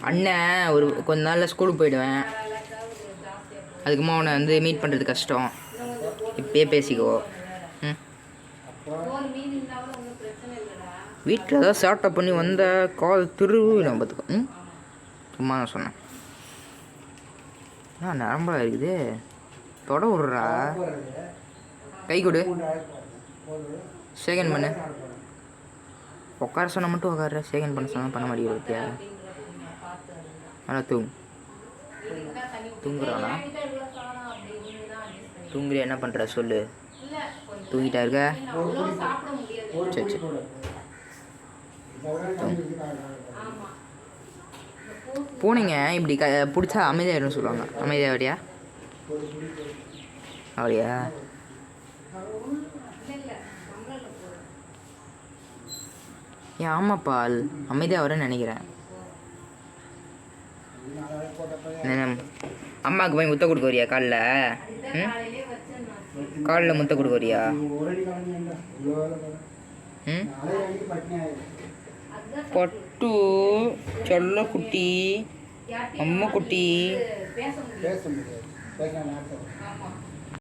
அண்ணன் ஒரு கொஞ்ச நாளில் ஸ்கூலுக்கு போயிடுவேன். அதுக்குமா அவனை வந்து மீட் பண்ணுறது கஷ்டம். இப்பயே பேசிக்கோ. ம். வீட்டில் ஏதாவது சாப்பிட்ட பண்ணி வந்த கால் திருவிழம் பார்த்துக்கோ. ம். சும்மா நான் சொன்னேன். என்ன நரம்பலா இருக்குது? தொட விட்றா. கை கொடு. செகண்ட் பண்ணு. உட்கார சொன்ன மட்டும் உட்கார சேகன் பண்ண சொன்னால் பண்ண மாட்டேங்குது ஆனால் தூங் தூங்கு தூங்குறானா? தூங்குறியா? என்ன பண்ணுற சொல்லு. தூங்கிட்டா இருக்க? சரி சரி. பூனைங்க. இப்படி க பிடிச்சா அமைதியாயிரும் சொல்லுவாங்க. அமைதியாவடியா அப்படியா ஏன் ஆமாப்பால் அமைதியாக வரேன்னு நினைக்கிறேன். அம்மாவுக்கு போய் முத்த கொடுக்க வரியா காலில்? காலில் முத்த கொடுக்க வரியா? பட்டு செல்ல குட்டி அம்மா குட்டி.